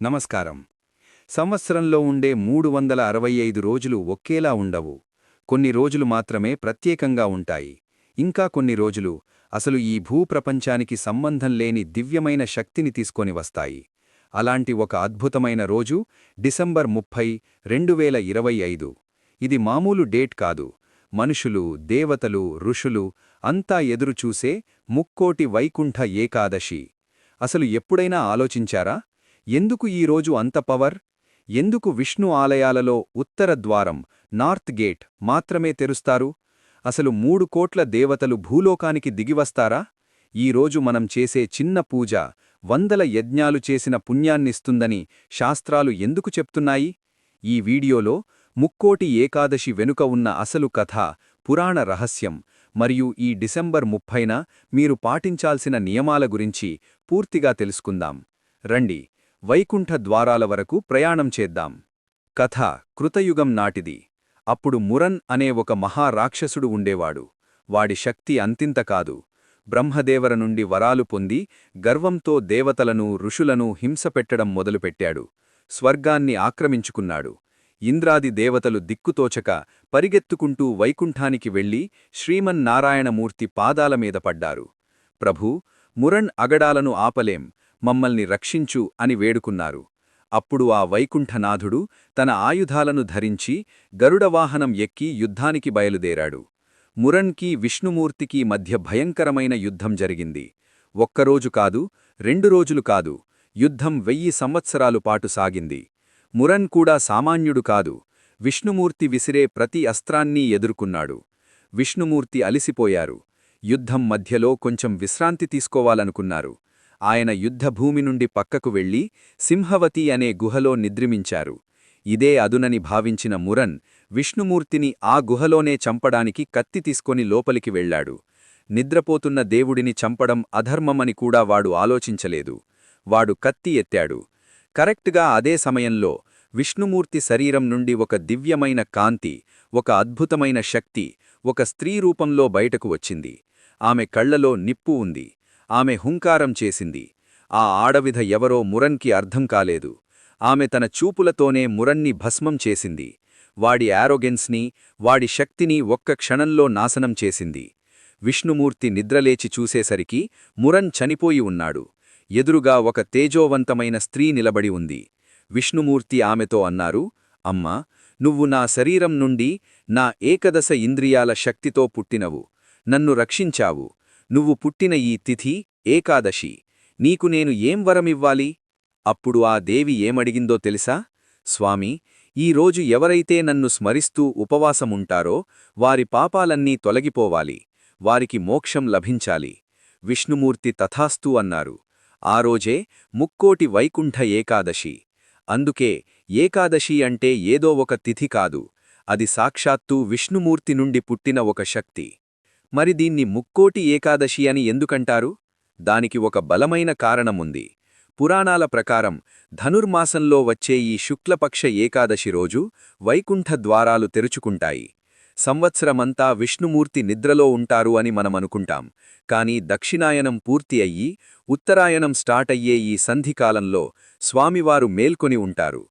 నమస్కారం. సంవత్సరంలో ఉండే మూడు వందల అరవై ఐదు రోజులు ఒకేలా ఉండవు. కొన్ని రోజులు మాత్రమే ప్రత్యేకంగా ఉంటాయి. ఇంకా కొన్ని రోజులు అసలు ఈ భూప్రపంచానికి సంబంధం లేని దివ్యమైన శక్తిని తీసుకొని వస్తాయి. అలాంటి ఒక అద్భుతమైన రోజు డిసెంబర్ ముప్పై రెండు ఇది మామూలు డేట్ కాదు. మనుషులు దేవతలు ఋషులు అంతా ఎదురుచూసే ముక్కోటి వైకుంఠ ఏకాదశి. అసలు ఎప్పుడైనా ఆలోచించారా? ఎందుకు ఈరోజు అంత పవర్? ఎందుకు విష్ణు ఆలయాలలో ఉత్తర ద్వారం నార్త్ గేట్ మాత్రమే తెరుస్తారు? అసలు మూడు కోట్ల దేవతలు భూలోకానికి దిగివస్తారా? ఈరోజు మనం చేసే చిన్న పూజ వందల యజ్ఞాలు చేసిన పుణ్యాన్నిస్తుందని శాస్త్రాలు ఎందుకు చెప్తున్నాయి? ఈ వీడియోలో ముక్కోటి ఏకాదశి వెనుక ఉన్న అసలు కథ పురాణ రహస్యం మరియు ఈ డిసెంబర్ ముప్పైన మీరు పాటించాల్సిన నియమాల గురించి పూర్తిగా తెలుసుకుందాం. రండి. వైకుంఠ ద్వారాల వరకు ప్రయాణం చేద్దాం. కథ కృతయుగం నాటిది. అప్పుడు మురన్ అనే ఒక మహారాక్షసుడు ఉండేవాడు. వాడి శక్తి అంతింత కాదు. బ్రహ్మదేవర నుండి వరాలు పొంది గర్వంతో దేవతలను ఋషులను హింసపెట్టడం మొదలుపెట్టాడు. స్వర్గాన్ని ఆక్రమించుకున్నాడు. ఇంద్రాది దేవతలు దిక్కుతోచక పరిగెత్తుకుంటూ వైకుంఠానికి వెళ్ళి శ్రీమన్నారాయణమూర్తి పాదాల మీద పడ్డారు. ప్రభూ మురణ్ అగడాలను ఆపలేం. మమ్మల్ని రక్షించు అని వేడుకున్నారు. అప్పుడు ఆ వైకుంఠనాథుడు తన ఆయుధాలను ధరించి గరుడవాహనం ఎక్కి యుద్ధానికి బయలుదేరాడు. మురన్కీ విష్ణుమూర్తికీ మధ్య భయంకరమైన యుద్ధం జరిగింది. ఒక్కరోజు కాదు రెండు రోజులు కాదు యుద్ధం వెయ్యి సంవత్సరాలు పాటు సాగింది. మురన్ కూడా సామాన్యుడు కాదు విష్ణుమూర్తి విసిరే ప్రతి అస్త్రాన్నీ ఎదుర్కొన్నాడు. విష్ణుమూర్తి అలిసిపోయారు. యుద్ధం మధ్యలో కొంచెం విశ్రాంతి తీసుకోవాలనుకున్నారు. ఆయన యుద్ధభూమి నుండి పక్కకు వెళ్ళి సింహవతి అనే గుహలో నిద్రిమించారు. ఇదే అదునని భావించిన మురన్ విష్ణుమూర్తిని ఆ గుహలోనే చంపడానికి కత్తి తీసుకొని లోపలికి వెళ్ళాడు నిద్రపోతున్న దేవుడిని చంపడం అధర్మమని కూడా వాడు ఆలోచించలేదు. వాడు కత్తి ఎత్తాడు. కరెక్ట్గా అదే సమయంలో విష్ణుమూర్తి శరీరం నుండి ఒక దివ్యమైన కాంతి ఒక అద్భుతమైన శక్తి ఒక స్త్రీ రూపంలో బయటకు వచ్చింది. ఆమె కళ్ళలో నిప్పు ఉంది. ఆమె హుంకారం చేసింది. ఆ ఆడవిధ ఎవరో మురన్కి అర్థం కాలేదు. ఆమె తన చూపులతోనే మురన్ని భస్మం చేసింది. వాడి ఆరోగెన్స్ని వాడి శక్తిని ఒక్క క్షణంలో నాశనం చేసింది. విష్ణుమూర్తి నిద్రలేచి చూసేసరికి మురన్ చనిపోయి ఉన్నాడు. ఎదురుగా ఒక తేజోవంతమైన స్త్రీ నిలబడి ఉంది. విష్ణుమూర్తి ఆమెతో అన్నారు అమ్మా నువ్వు నా శరీరం నుండి నా ఏకదశ ఇంద్రియాల శక్తితో పుట్టినవు. నన్ను రక్షించావు. నువ్వు పుట్టిన ఈ తిథి ఏకాదశి. నీకు నేను ఏం వరమివ్వాలి? అప్పుడు ఆ దేవి ఏమడిగిందో తెలుసా? స్వామి ఈరోజు ఎవరైతే నన్ను స్మరిస్తూ ఉపవాసముంటారో వారి పాపాలన్నీ తొలగిపోవాలి. వారికి మోక్షం లభించాలి. విష్ణుమూర్తి తథాస్తు అన్నారు. ఆ రోజే ముక్కోటి వైకుంఠ ఏకాదశి. అందుకే ఏకాదశి అంటే ఏదో ఒక తిథి కాదు. అది సాక్షాత్తూ విష్ణుమూర్తి నుండి పుట్టిన ఒక శక్తి. మరి దీన్ని ముక్కోటి ఏకాదశి అని ఎందుకంటారు? దానికి ఒక బలమైన కారణముంది. పురాణాల ప్రకారం ధనుర్మాసంలో వచ్చే ఈ శుక్లపక్ష ఏకాదశి రోజు వైకుంఠ ద్వారాలు తెరుచుకుంటాయి. సంవత్సరమంతా విష్ణుమూర్తి నిద్రలో ఉంటారు అని మనమనుకుంటాం. కాని దక్షిణాయనం పూర్తి అయ్యి ఉత్తరాయణం స్టార్ట్ అయ్యే ఈ సంధికాలంలో స్వామివారు మేల్కొని ఉంటారు.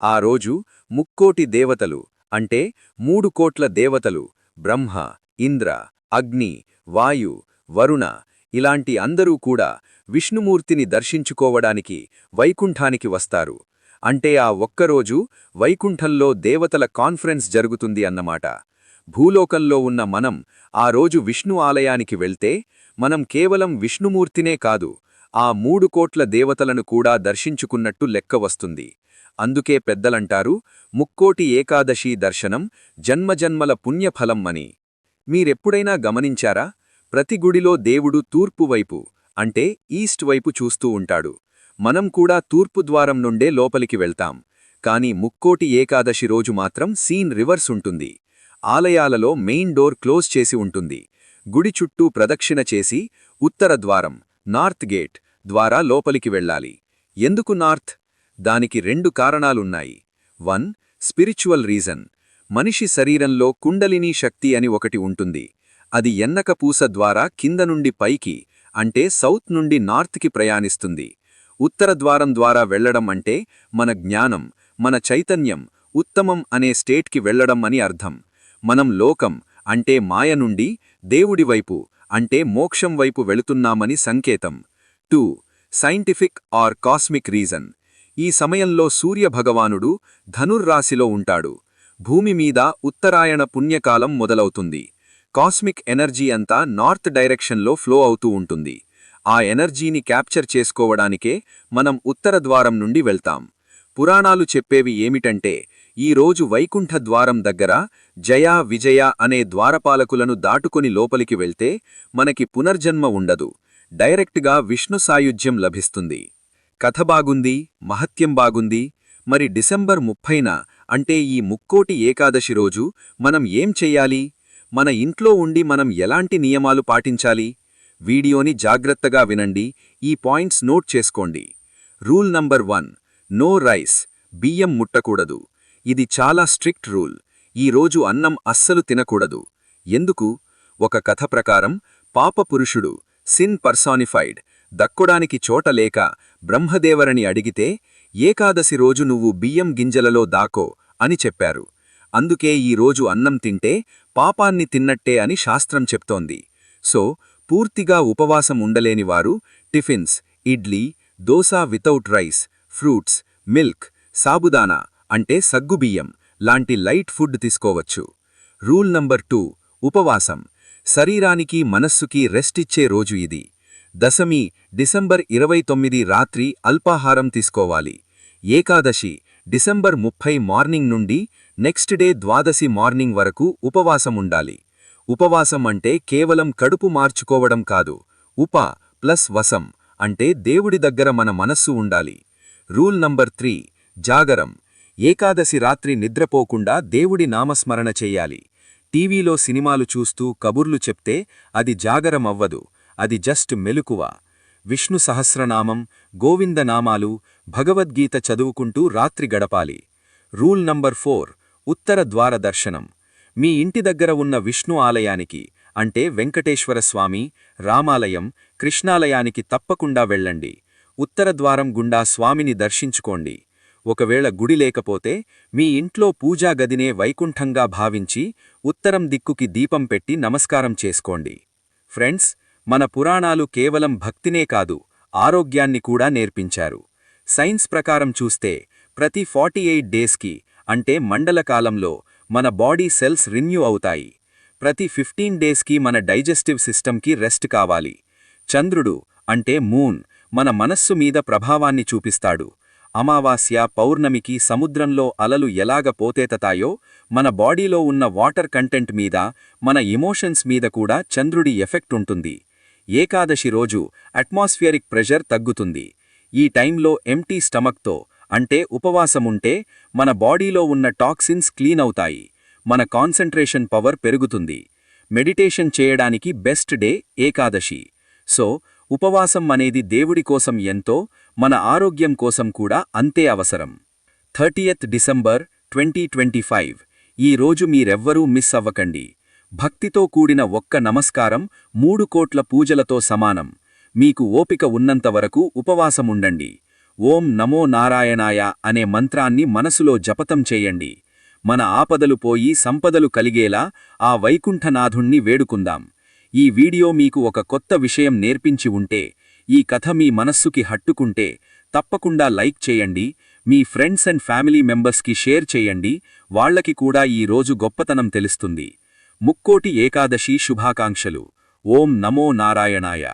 ఆ రోజు ముక్కోటి దేవతలు అంటే మూడు కోట్ల దేవతలు బ్రహ్మ ఇంద్ర అగ్ని వాయు వరుణ ఇలాంటి అందరూ కూడా విష్ణుమూర్తిని దర్శించుకోవడానికి వైకుంఠానికి వస్తారు. అంటే ఆ ఒక్కరోజు వైకుంఠంలో దేవతల కాన్ఫరెన్స్ జరుగుతుంది అన్నమాట. భూలోకంలో ఉన్న మనం ఆ రోజు విష్ణు ఆలయానికి వెళ్తే మనం కేవలం విష్ణుమూర్తినే కాదు ఆ మూడు కోట్ల దేవతలను కూడా దర్శించుకున్నట్టు లెక్క వస్తుంది. అందుకే పెద్దలంటారు ముక్కోటి ఏకాదశి దర్శనం జన్మజన్మల పుణ్యఫలం అని. మీరెప్పుడైనా గమనించారా? ప్రతి గుడిలో దేవుడు తూర్పు వైపు అంటే ఈస్ట్ వైపు చూస్తూ ఉంటాడు. మనం కూడా తూర్పు ద్వారం నుండే లోపలికి వెళ్తాం. కాని ముక్కోటి ఏకాదశి రోజు మాత్రం సీన్ రివర్స్ ఉంటుంది. ఆలయాలలో మెయిన్ డోర్ క్లోజ్ చేసి ఉంటుంది. గుడి చుట్టూ ప్రదక్షిణ చేసి ఉత్తర ద్వారం నార్త్ గేట్ ద్వారా లోపలికి వెళ్ళాలి. ఎందుకు నార్త్? దానికి రెండు కారణాలున్నాయి. One spiritual reason. మనిషి శరీరంలో కుండలినీ శక్తి అని ఒకటి ఉంటుంది. అది ఎన్నక పూస ద్వారా కింద నుండి పైకి అంటే సౌత్ నుండి నార్త్కి ప్రయాణిస్తుంది. ఉత్తర ద్వారం ద్వారా వెళ్ళడం అంటే మన జ్ఞానం మన చైతన్యం ఉత్తమం అనే స్టేట్కి వెళ్ళడం అని అర్థం. మనం లోకం అంటే మాయ నుండి దేవుడి వైపు అంటే మోక్షం వైపు వెళుతున్నామని సంకేతం. Two scientific or cosmic reason. ఈ సమయంలో సూర్యభగవానుడు ధనుర్రాశిలో ఉంటాడు. భూమి మీద ఉత్తరాయణ పుణ్యకాలం మొదలవుతుంది. కాస్మిక్ ఎనర్జీ అంతా నార్త్ డైరెక్షన్లో ఫ్లో అవుతూ ఉంటుంది. ఆ ఎనర్జీని క్యాప్చర్ చేసుకోవడానికే మనం ఉత్తర ద్వారం నుండి వెళ్తాం. పురాణాలు చెప్పేవి ఏమిటంటే ఈ రోజు వైకుంఠ ద్వారం దగ్గర జయ విజయ అనే ద్వారపాలకులను దాటుకొని లోపలికి వెళ్తే మనకి పునర్జన్మ ఉండదు. డైరెక్ట్గా విష్ణు సాయుధ్యం లభిస్తుంది. కథ బాగుంది మహత్యం బాగుంది మరి డిసెంబర్ ముప్పైన అంటే ఈ ముక్కోటి ఏకాదశి రోజు మనం ఏం చెయ్యాలి మన ఇంట్లో ఉండి మనం ఎలాంటి నియమాలు పాటించాలి? వీడియోని జాగ్రత్తగా వినండి. ఈ పాయింట్స్ నోట్ చేసుకోండి. Rule number one no rice బియ్యం ముట్టకూడదు. ఇది చాలా స్ట్రిక్ట్ రూల్. ఈ రోజు అన్నం అస్సలు తినకూడదు. ఎందుకు? ఒక కథ ప్రకారం పాపపురుషుడు సిన్ పర్సానిఫైడ్ దక్కుడానికి చోట లేక బ్రహ్మదేవరని అడిగితే ఏకాదశి రోజు నువ్వు బియ్యం గింజలలో దాకో అని చెప్పారు. అందుకే ఈరోజు అన్నం తింటే పాపాన్ని తిన్నట్టే అని శాస్త్రం చెప్తోంది. సో పూర్తిగా ఉపవాసం ఉండలేనివారు tiffins idli dosa without rice fruits milk sabudana అంటే సగ్గుబియ్యం లాంటి లైట్ ఫుడ్ తీసుకోవచ్చు. రూల్ నంబర్ టూ ఉపవాసం. శరీరానికి మనస్సుకి రెస్ట్ ఇచ్చే రోజు ఇది. దశమి డిసెంబర్ ఇరవై తొమ్మిది రాత్రి అల్పాహారం తీసుకోవాలి. ఏకాదశి డిసెంబర్ ముప్పై మార్నింగ్ నుండి నెక్స్ట్ డే ద్వాదశి మార్నింగ్ వరకు ఉపవాసం ఉండాలి ఉపవాసం అంటే కేవలం కడుపు మార్చుకోవడం కాదు. ఉప ప్లస్ వసం అంటే దేవుడి దగ్గర మన మనస్సు ఉండాలి. రూల్ నంబర్ త్రీ జాగరం. ఏకాదశి రాత్రి నిద్రపోకుండా దేవుడి నామస్మరణ చెయ్యాలి టీవీలో సినిమాలు చూస్తూ కబుర్లు చెప్తే అది జాగరం అవ్వదు అది జస్ట్ మెలుకువ. విష్ణు సహస్రనామం గోవిందనామాలు భగవద్గీత చదువుకుంటూ రాత్రి గడపాలి. రూల్ నంబర్ ఫోర్ ఉత్తర ద్వార దర్శనం. మీ ఇంటి దగ్గర ఉన్న విష్ణు ఆలయానికి అంటే వెంకటేశ్వరస్వామి రామాలయం కృష్ణాలయానికి తప్పకుండా వెళ్ళండి. ఉత్తర ద్వారం గుండా స్వామిని దర్శించుకోండి. ఒకవేళ గుడి లేకపోతే మీ ఇంట్లో పూజా గదినే వైకుంఠంగా భావించి ఉత్తరం దిక్కుకి దీపం పెట్టి నమస్కారం చేసుకోండి. ఫ్రెండ్స్ మన పురాణాలు కేవలం భక్తినే కాదు ఆరోగ్యాన్ని కూడా నేర్పించారు. సైన్స్ ప్రకారం చూస్తే ప్రతి ఫార్టీ ఎయిట్ డేస్కి అంటే మండలకాలంలో మన బాడీ సెల్స్ రిన్యూ అవుతాయి. ప్రతి ఫిఫ్టీన్ డేస్కి మన డైజెస్టివ్ సిస్టమ్కి రెస్ట్ కావాలి. చంద్రుడు అంటే మూన్ మన మనస్సు మీద ప్రభావాన్ని చూపిస్తాడు. అమావాస్య పౌర్ణమికి సముద్రంలో అలలు ఎలాగ పోతేతతాయో మన బాడీలో ఉన్న వాటర్ కంటెంట్ మీద మన ఎమోషన్స్ మీద కూడా చంద్రుడి ఎఫెక్ట్ ఉంటుంది. ఏకాదశి రోజు అట్మాస్ఫియరిక్ ప్రెషర్ తగ్గుతుంది. ఈ టైంలో ఎంటీ స్టమక్తో అంటే ఉపవాసముంటే మన బాడీలో ఉన్న టాక్సిన్స్ క్లీన్ అవుతాయి. మన కాన్సంట్రేషన్ పవర్ పెరుగుతుంది. మెడిటేషన్ చేయడానికి బెస్ట్ డే ఏకాదశి. సో ఉపవాసం అనేది దేవుడి కోసం ఎంతో మన ఆరోగ్యం కోసం కూడా అంతే అవసరం. Thirtieth December twenty twenty five. ఈ రోజు మీరెవ్వరూ మిస్ అవ్వకండి. భక్తితో కూడిన ఒక్క నమస్కారం మూడు కోట్ల పూజలతో సమానం. మీకు ఓపిక ఉన్నంతవరకు ఉపవాసముండండి. ఓం నమో నారాయణాయ అనే మంత్రాన్ని మనసులో జపతం చేయండి. మన ఆపదలు పోయి సంపదలు కలిగేలా ఆ వైకుంఠనాథుణ్ణి వేడుకుందాం. ఈ వీడియో మీకు ఒక కొత్త విషయం నేర్పించి ఉంటే ఈ కథ మీ మనస్సుకి హట్టుకుంటే తప్పకుండా లైక్ చేయండి మీ ఫ్రెండ్స్ అండ్ ఫ్యామిలీ మెంబర్స్కి షేర్ చేయండి వాళ్ళకి కూడా ఈ రోజు గొప్పతనం తెలుస్తుంది. ముక్కోటి ఏకాదశి శుభాకాంక్షలు. ఓం నమో నారాయణాయ.